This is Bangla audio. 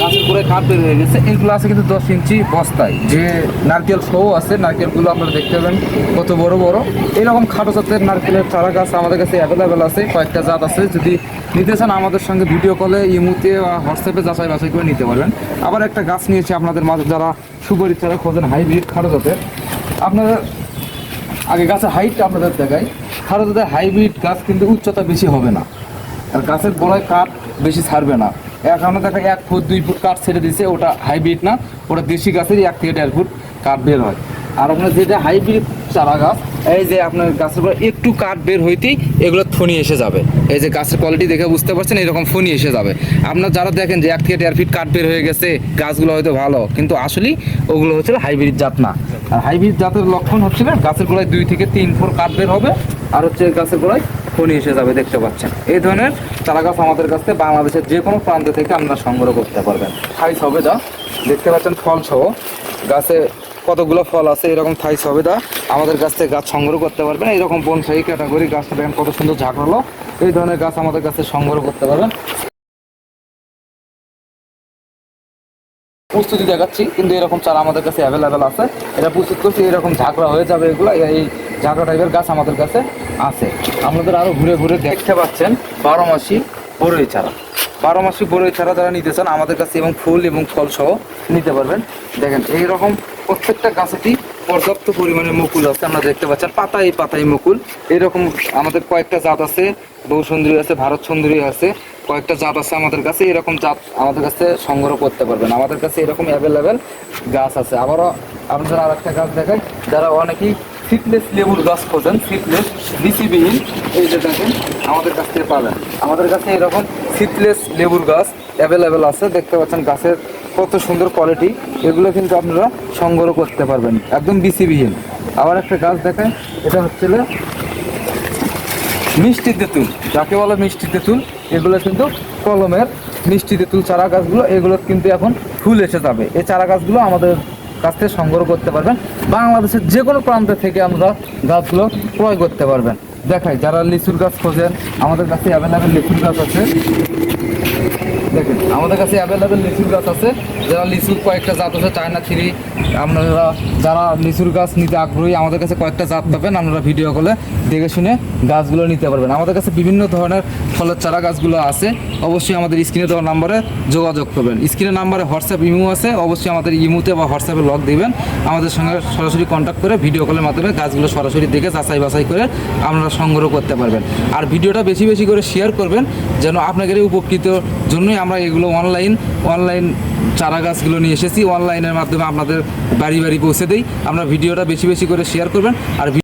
গাছের করে কাঠ বের হয়ে গেছে। এগুলো আছে কিন্তু দশ ইঞ্চি বস্তায়। যে নারকেল শো আছে, নারকেলগুলো আপনারা দেখতে পাবেন, কত বড় বড়। এরকম খাটো জাতের নারকেলের চারা গাছ আমাদের কাছে অ্যাভেলেবেল আছে, কয়েকটা জাত আছে। যদি নিতে চান আমাদের সঙ্গে ভিডিও কলে ইমুতে হোয়াটসঅ্যাপে যাচাই বাছাই করে নিতে পারবেন। আবার একটা গাছ নিয়েছি আপনাদের মাঝে, যারা সুপারি চারা খোঁজেন হাইব্রিড খাটো জাতের। আপনাদের আগে গাছের হাইট আপনাদের দেখাই। খাটো জাতের হাইব্রিড গাছ কিন্তু উচ্চতা বেশি হবে না। আর গাছের গোড়ায় কাঠ বেশি ছাড়বে না। এখনও দেখা এক ফুট, দুই ফুট কাঠ ছেড়ে দিছে, ওটা হাইব্রিড না, ওটা দেশি গাছেরই এক থেকে দেড় ফুট কাঠ বের হয়। আর আপনার যেটা হাইব্রিড চারা গাছ, এই যে আপনার গাছের গোড়ায় একটু কাঠ বের হইতেই এগুলো ফনি এসে যাবে। এই যে গাছের কোয়ালিটি দেখে বুঝতে পারছেন, এরকম ফনি এসে যাবে। আপনার যারা দেখেন যে এক থেকে দেড় ফিট কাঠ বের হয়ে গেছে, গাছগুলো হয়তো ভালো, কিন্তু আসলেই ওগুলো হচ্ছে হাইব্রিড জাত না। আর হাইব্রিড জাতের লক্ষণ হচ্ছে না, গাছের গোড়ায় দুই থেকে তিন ফুট কাঠ বের হবে, আর হচ্ছে গাছের গোড়ায় ফনি এসে যাবে, দেখতে পাচ্ছেন। এই ধরনের চারা গাছ আমাদের কাছে বাংলাদেশের যে কোনো প্রান্ত থেকে আপনারা সংগ্রহ করতে পারবেন। থাই সবেদা, দেখতে পাচ্ছেন ফল সহ। গাছে কতগুলো ফল আছে, এরকম থাই সবেদা আমাদের কাছ থেকে গাছ সংগ্রহ করতে পারবেন। এরকম বনসাই ক্যাটাগরি গাছটা দেখেন কত সুন্দর ঝাঁকড়ালো এই ধরনের গাছ আমাদের কাছে সংগ্রহ করতে পারবেন। প্রস্তুতি দেখাচ্ছি, কিন্তু এরকম চারা আমাদের কাছে অ্যাভেলেবেল আছে। এটা প্রস্তুত করছি, এরকম ঝাঁকড়া হয়ে যাবে এগুলো, এই ঝাঁকড়া টাইপের গাছ আমাদের কাছে আছে। আপনাদের আরও ঘুরে ঘুরে দেখতে পাচ্ছেন, বারো মাসি বড়ই চারা। বারো মাসি বড়ই চারা যারা নিতে চান, আমাদের কাছে এবং ফুল এবং ফল সহ নিতে পারবেন। দেখেন, এইরকম প্রত্যেকটা গাছেতেই পর্যাপ্ত পরিমাণে মুকুল আছে আমরা দেখতে পাচ্ছেন, পাতায় পাতায় মুকুল। এরকম আমাদের কয়েকটা জাত আছে বহু সুন্দরী আছে ভারত সুন্দরী আছে, কয়েকটা জাত আছে আমাদের কাছে এরকম জাত আমাদের কাছে সংগ্রহ করতে পারবেন। আমাদের কাছে এরকম অ্যাভেলেবেল গাছ আছে। আবারও আপনাদের আর একটা গাছ দেখাই, যারা অনেকেই সিটলেস লেবুর গাছ খোঁজেন সিটলেস বিসিবিহীন এই যে দেখেন, আমাদের কাছ থেকে পাবেন। আমাদের কাছে এরকম সিটলেস লেবুর গাছ অ্যাভেলেবেল আছে, দেখতে পাচ্ছেন গাছের কত সুন্দর কোয়ালিটি এগুলো কিন্তু আপনারা সংগ্রহ করতে পারবেন, একদম বিসিবিহীন আবার একটা গাছ দেখায় এটা হচ্ছে মিষ্টি তেঁতুল, যাকে বলে মিষ্টি তেঁতুল, এগুলো কিন্তু কলমের মিষ্টি তেঁতুল চারা গাছগুলো, এগুলো কিন্তু এখন ফুল এসে যাবে। এই চারা গাছগুলো আমাদের কাছ থেকে সংগ্রহ করতে পারবেন। বাংলাদেশের যে কোনো প্রান্ত থেকে আমরা গাছগুলো ক্রয় করতে পারবেন। দেখাই, যারা লিচুর গাছ খোঁজেন, আমাদের কাছে অ্যাভেলেবেল লিচুর গাছ আছে। দেখেন, আমাদের কাছে অ্যাভেলেবেল লিচুর গাছ আছে। যারা লিচুর কয়েকটা জাত আছে, চায়না থ্রি, আপনারা যারা লিচুর গাছ নিতে আগ্রহী, আমাদের কাছে কয়েকটা জাত পাবেন, আপনারা ভিডিও কলে দেখে শুনে গাছগুলো নিতে পারবেন। আমাদের কাছে বিভিন্ন ধরনের ফলের চারা গাছগুলো আছে। অবশ্যই আমাদের স্ক্রিনে দেওয়া নাম্বারে যোগাযোগ করবেন। স্ক্রিনের নাম্বারে হোয়াটসঅ্যাপ ইমো আছে, অবশ্যই আমাদের ইমোতে বা হোয়াটসঅ্যাপে লক দিবেন। আমাদের সঙ্গে সরাসরি কন্ট্যাক্ট করে ভিডিও কলের মাধ্যমে গাছগুলো সরাসরি দেখে যাচাই বাছাই করে আপনারা সংগ্রহ করতে পারবেন। আর ভিডিওটা বেশি বেশি করে শেয়ার করবেন, যেন আপনাদের উপকৃত জন্যই আমরা এগুলো অনলাইন অনলাইন চারা গাছগুলো নিয়ে এসেছি। অনলাইনের মাধ্যমে আপনাদের বাড়ি বাড়ি পৌঁছে দিই। আমরা ভিডিওটা বেশি বেশি করে শেয়ার করবেন। আর